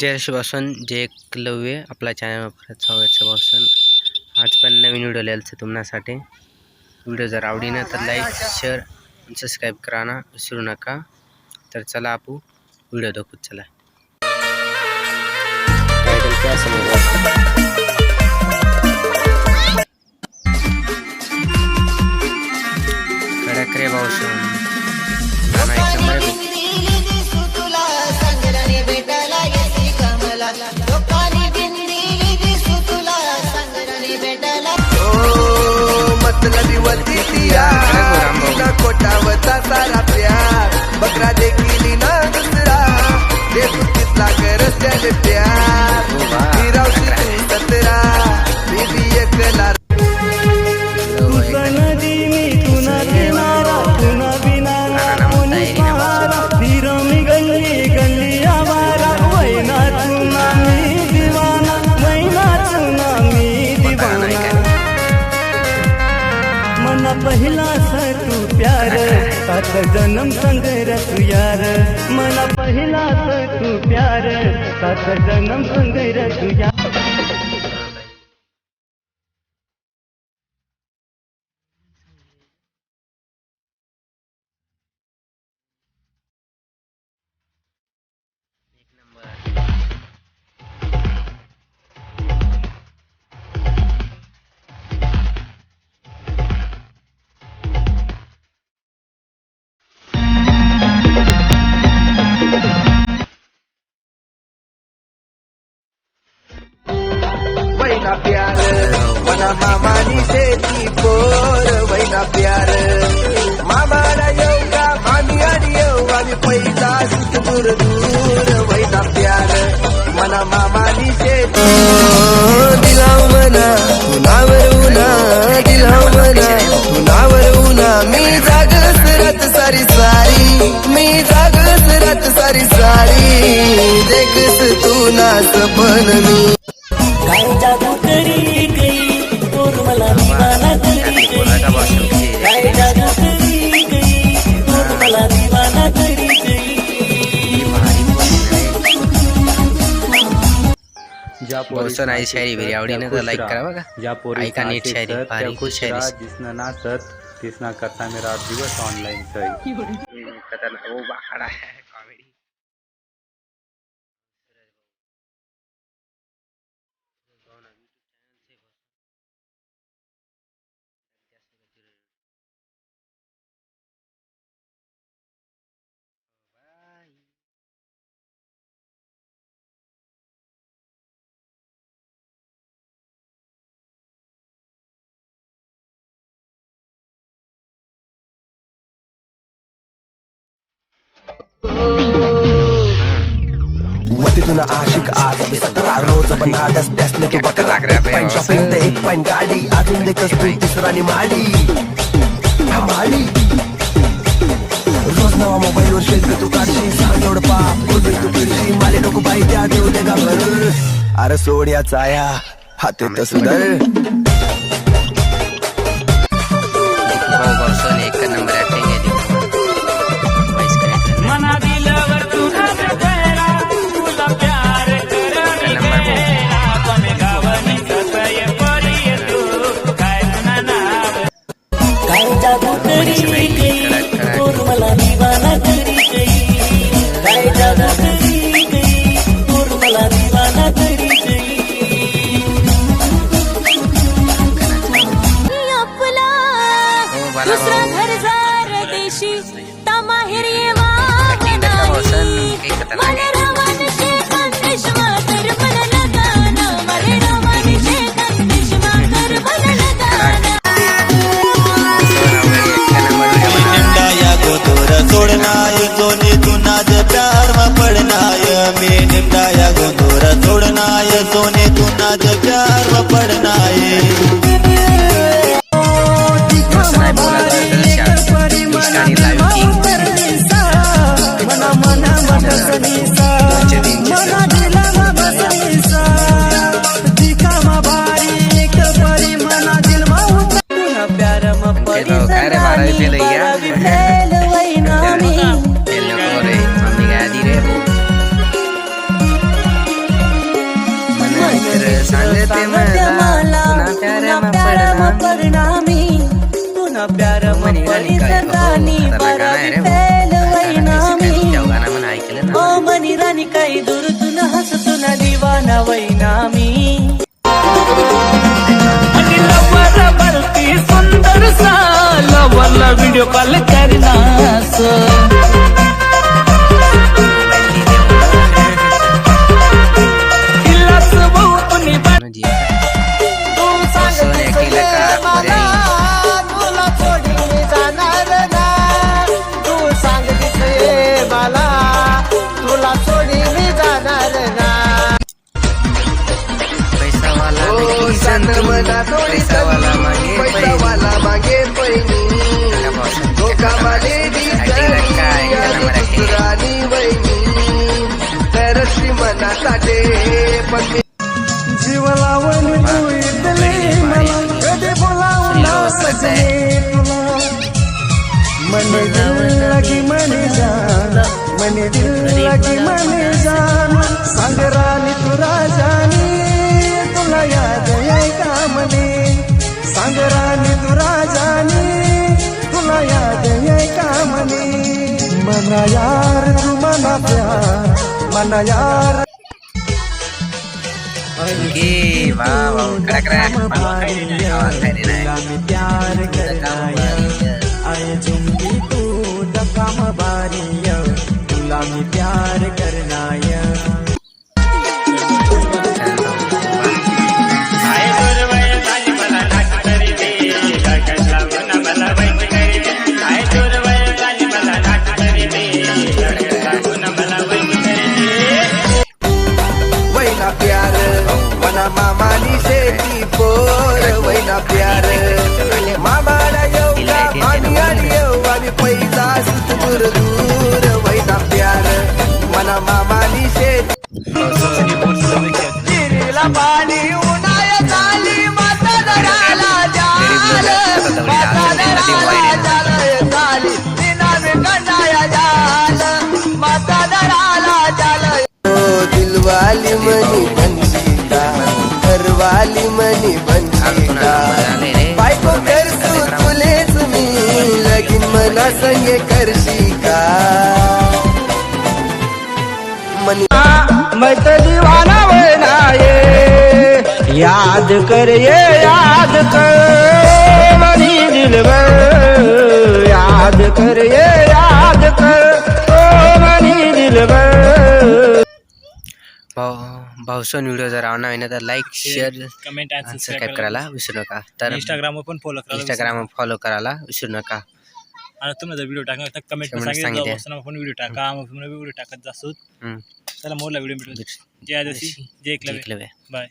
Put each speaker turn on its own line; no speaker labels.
जय शिवासन जय एकलव्य आपला चॅनलवर परत स्वागत आहे आज पण नवीन व्हिडिओ लिहायचं तुम्हासाठी. व्हिडिओ जर आवडीनं तर लाईक शेअर सबस्क्राईब करा ना. विसरू नका. तर चला आपू व्हिडिओ दाखवू चला. कडक रे भाऊ
मतलबी वरती तिला कोटावचा सारा प्यार बकरा देखील ना दुसरा. देव तिथला करस प्यार
जन्म संग तू यार मना पहिला तू प्यार। सात जन्म संग तू
प्यार। मना मामानी शेती पोर वैना प्यार। मामाला येऊ का मामी आणि येऊ आम्ही पैसा सुख दूर दूर वैना प्यार। मना मामानी शेती दिला मना उन्हावर उन्हा दिला मना उन्हावर उन्हा। मी जागस रात सारी सारी मी जागस रात सारी सारी। देखस तू ना सपन मी।
भाऊसन आई शायरी बिरी आवडीनं तर लाईक करा बघा.
ज्या पोरी
ऐका नीट शायरी भारी खुश शायरी.
जिसनं नाचत तिसना करता मेरा दिवस ऑनलाईन सही.
खतरनाक ओ बाकडा.
वतीतून आशिक आज मी सतरा रोज बनाडस त्यासने तू बकरा
बे
पण शॉपिंग ते एक पण गाडी. अजून देखस तू तिसरानी माडी. माडी रोज नवा मोबाईल वर शेल्फी तू काढशी सांग एवढं पाप. कुठे तू फिरशी माले नको बाई त्या देऊ दे गाभर. अरे सोड या चाया. हाते सुधर
जादू करी गई तोर मला दिवाना करी गई काय जादू करी गई तोर मला दिवाना करी गई
आपला
हो, बाला
दुसरा. घरदार देशी तमाहेर ठिकाणी
सांगते मला परिणाम
प्यार मा
म्हणी गाणी काय
परिसरानी
हो, खतरनाक गाणं
दिल लगी मने जान मन दिल लगी मने जान सांग राणी तू राजानी तुला याद आहे का मने सांग राणी तू राजानी तुला याद आहे का मने मना यार तू मना प्यार मना यार
वा, वा. आवाज नाही.
प्यार आय झुंबी तू दकाम बारिय तुला मी प्यार करनाय
चिरीला पाणी माता जाल. माता जाल झाली कंडाया जाल. माता जाल. दिलवाली मनी बनशीता घरवाली मनी बनशीता बायको तुलेच मी लगीन संगे करशी का मनी
मैं तो दीवाना बना ये याद कर ये याद कर मनी दिल याद कर ये याद कर ओ मनी दिल
भाऊ भाऊसन व्हिडिओ जर आवडला ना तर लाईक शेअर
कमेंट आणि
सबस्क्राईब करायला विसरू नका. तर
इंस्टाग्रामवर पण फॉलो करा
इंस्टाग्राम फॉलो करायला विसरू नका.
आणि तुम्हाला जर व्हिडिओ टाकणार तर कमेंट
सांगितले.
आपण व्हिडिओ टाका. मग व्हिडिओ टाकत
हम्म.
चला मोरला व्हिडिओ भेटू. जय आदिवासी जय एकलव्य.
एकलव्य.
बाय